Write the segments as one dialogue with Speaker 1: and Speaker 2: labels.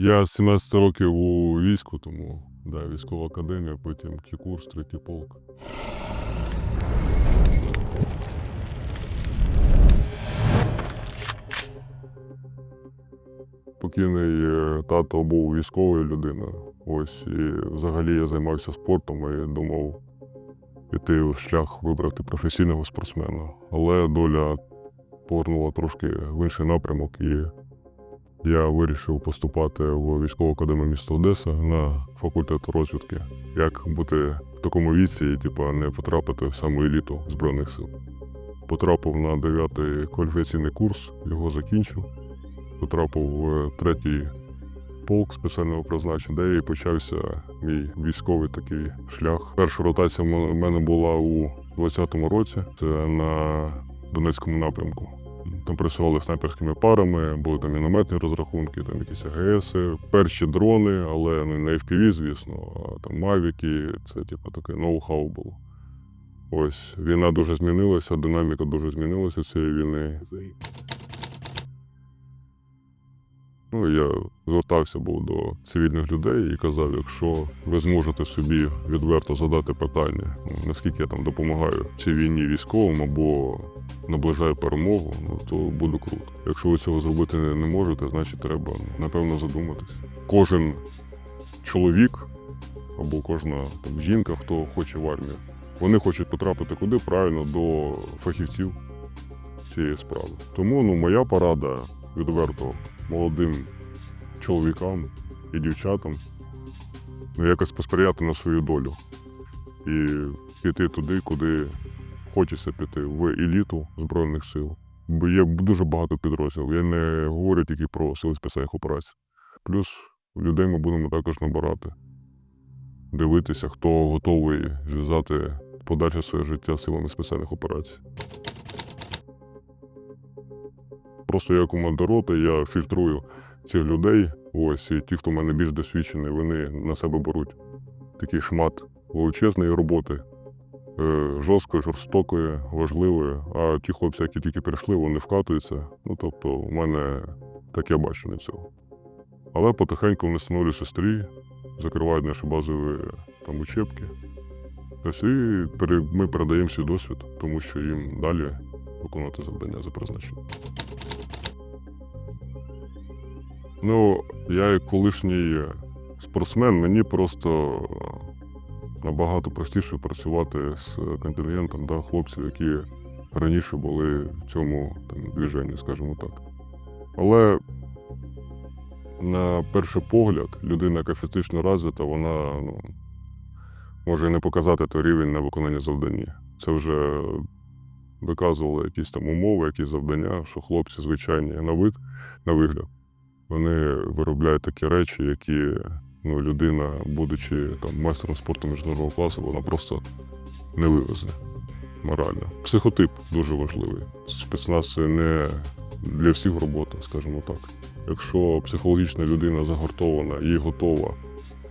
Speaker 1: Я з 17 років у війську, тому да, військова академія, потім кікурс, третій полк. Покійний е, тато був військовою людиною. Ось і взагалі я займався спортом і думав піти у шлях вибрати професійного спортсмена. Але доля повернула трошки в інший напрямок, і я вирішив поступати в військову академію міста Одеса на факультет розвідки. Як бути в такому віці і типу, не потрапити в саму еліту Збройних сил. Потрапив на 9-й кваліфікаційний курс, його закінчив. Потрапив в третій полк спеціального призначення, де і почався мій військовий такий шлях. Перша ротація в мене була у 20-му році, це на Донецькому напрямку. Там працювали снайперськими парами, були там мінометні розрахунки, там якісь АГС, перші дрони, але не на FPV, звісно, а там мавіки, це типу таке ноу-хау було. Ось війна дуже змінилася, динаміка дуже змінилася цієї війни. Ну, я звертався був до цивільних людей і казав, якщо ви зможете собі відверто задати питання, ну, наскільки я там допомагаю цій війні військовим або наближаю перемогу, ну то буде круто. Якщо ви цього зробити не можете, значить треба напевно задуматись. Кожен чоловік або кожна там жінка, хто хоче в армію, вони хочуть потрапити куди правильно до фахівців цієї справи. Тому ну, моя порада відверто молодим чоловікам і дівчатам ну, якось посприяти на свою долю і піти туди, куди хочеться піти, в еліту Збройних сил. Бо є дуже багато підрозділів. Я не говорю тільки про сили спеціальних операцій. Плюс людей ми будемо також набирати, дивитися, хто готовий зв'язати подальше своє життя силами спеціальних операцій. Просто я команда роти, я фільтрую цих людей. Ось і ті, хто в мене більш досвідчений, вони на себе беруть такий шмат величезної роботи, е, жорсткої, жорстокої, важливої. А ті хлопці, які тільки прийшли, вони вкатуються. Ну тобто, у мене так я бачу на цього. Але потихеньку вони становлюються стрій, закривають наші базові там учебки. Ось і ми передаємо свій досвід, тому що їм далі виконувати завдання за призначенням. Ну, я як колишній спортсмен, мені просто набагато простіше працювати з контингентом да, хлопців, які раніше були в цьому там, движенні, скажімо так. Але на перший погляд, людина, яка фізично розвита, вона ну, може і не показати той рівень на виконання завдання. Це вже доказували якісь там умови, якісь завдання, що хлопці звичайні на вид, на вигляд вони виробляють такі речі, які ну, людина, будучи там майстером спорту міжнародного класу, вона просто не вивезе морально. Психотип дуже важливий. Спецназ це не для всіх робота, скажімо так. Якщо психологічна людина загортована і готова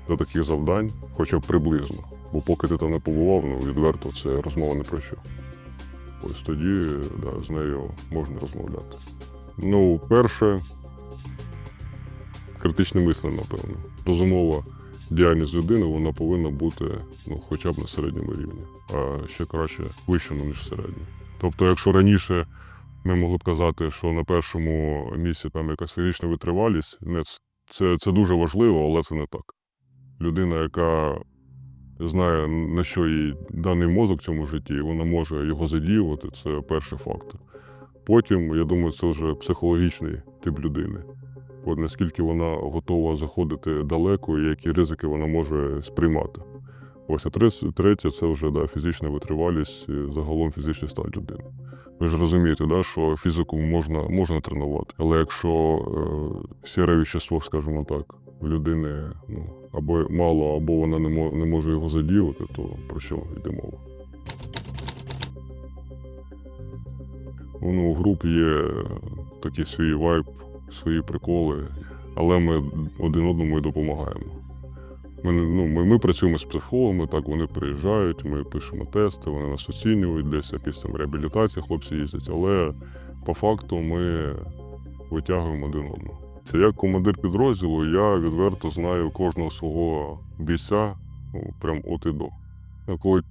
Speaker 1: до таких завдань, хоча б приблизно, бо поки ти там не побував, ну відверто це розмова не про що. Ось тоді да, з нею можна розмовляти. Ну, перше, критичне мислення, напевно. Розумова діяльність людини вона повинна бути ну, хоча б на середньому рівні, а ще краще вище, ніж середньо. Тобто, якщо раніше ми могли б казати, що на першому місці там якась фізична витривалість, не, це, це дуже важливо, але це не так. Людина, яка знає, на що їй даний мозок в цьому житті, вона може його задіювати, це перший фактор. Потім, я думаю, це вже психологічний тип людини. От наскільки вона готова заходити далеко і які ризики вона може сприймати. Ось а третє це вже да, фізична витривалість, і загалом фізичний стан людини. Ви ж розумієте, да, що фізику можна, можна тренувати, але якщо е, сіре вещество, скажімо так, в людини ну, або мало, або вона не, мо- не може його задіювати, то про що йде мова? Ну, у груп є такий свій вайб, свої приколи, але ми один одному і допомагаємо. Ми, ну, ми, ми працюємо з психологами, так вони приїжджають, ми пишемо тести, вони нас оцінюють, десь якісь там реабілітація, хлопці їздять, але по факту ми витягуємо один одного. Це як командир підрозділу, я відверто знаю кожного свого бійця, ну, прям от і до. Коли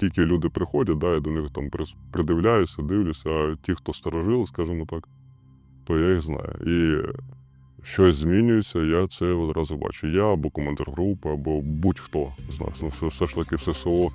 Speaker 1: тільки люди приходять, да, я до них там придивляюся, дивлюся, а ті, хто старожили, скажімо так, то я їх знаю. І щось змінюється, я це одразу бачу. Я або командир групи, або будь-хто з нас. Ну, все, все ж таки, все ССО,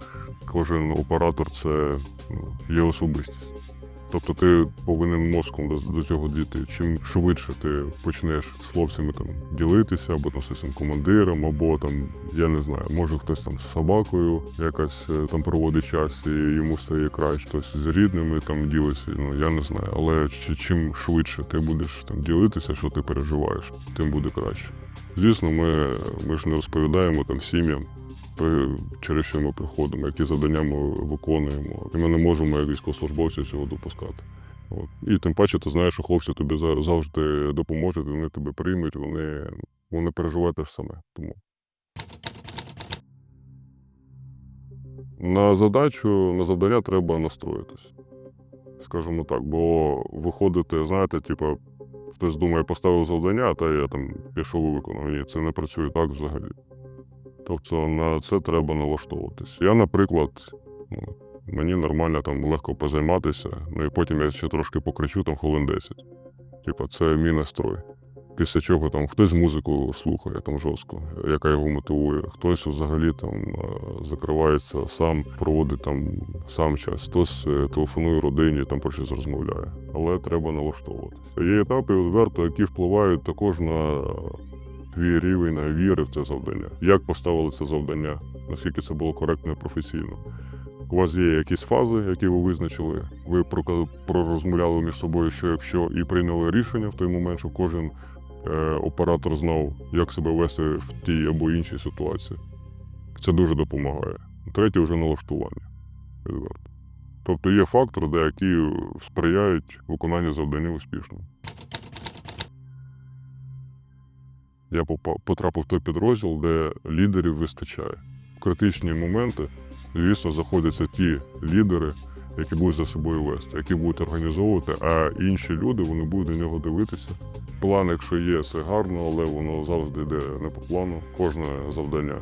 Speaker 1: кожен оператор це ну, є особистість. Тобто ти повинен мозком до, цього дійти. Чим швидше ти почнеш з хлопцями там ділитися, або там з командиром, або там, я не знаю, може хтось там з собакою якась е, там проводить час і йому стає краще, хтось з рідними там ділиться, ну я не знаю. Але чим швидше ти будеш там ділитися, що ти переживаєш, тим буде краще. Звісно, ми, ми ж не розповідаємо там сім'ям, через що ми приходимо, які завдання ми виконуємо. І ми не можемо як військовослужбовці цього допускати. От. І тим паче ти знаєш, що хлопці тобі завжди допоможуть, вони тебе приймуть, вони, вони переживають те ж саме. Тому. На задачу, на завдання треба настроїтись. Скажімо так, бо виходити, знаєте, типу, хтось думає, поставив завдання, та я там пішов і виконав. Ні, це не працює так взагалі. Тобто на це треба налаштовуватись. Я, наприклад, ну, мені нормально там легко позайматися, ну і потім я ще трошки покричу там хвилин 10. Типа, це мій настрой. Після чого там хтось музику слухає там жорстко, яка його мотивує, хтось взагалі там е, закривається сам, проводить там сам час, хтось е, телефонує родині, там про щось розмовляє. Але треба налаштовуватися. Є етапи відверто, які впливають також на твій рівень віри в це завдання. Як поставили це завдання, наскільки це було коректно і професійно. У вас є якісь фази, які ви визначили. Ви пророзмовляли між собою, що якщо і прийняли рішення в той момент, щоб кожен е, оператор знав, як себе вести в тій або іншій ситуації. Це дуже допомагає. Третє вже налаштування. Тобто є фактори, де які сприяють виконанню завдання успішно. Я потрапив в той підрозділ, де лідерів вистачає. В критичні моменти, звісно, заходяться ті лідери, які будуть за собою вести, які будуть організовувати, а інші люди вони будуть до нього дивитися. План, якщо є, це гарно, але воно завжди йде не по плану, кожне завдання.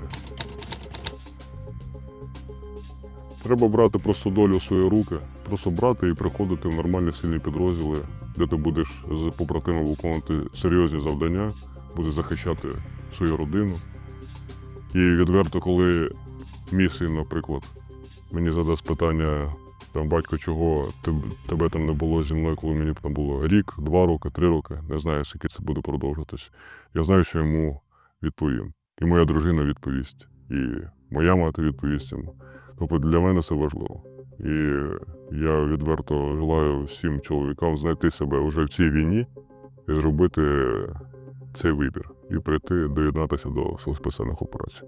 Speaker 1: Треба брати просто долю в свої руки, просто брати і приходити в нормальні сильні підрозділи, де ти будеш з побратимами виконувати серйозні завдання, будеш захищати свою родину. І відверто, коли мій син, наприклад, мені задасть питання, там батько, чого тебе там не було зі мною, коли мені там було рік, два роки, три роки, не знаю, скільки це буде продовжуватись. Я знаю, що йому відповім. І моя дружина відповість, і моя мати відповість. Тобто для мене це важливо. І я відверто желаю всім чоловікам знайти себе вже в цій війні і зробити цей вибір, і прийти доєднатися до сил спеціальних операцій.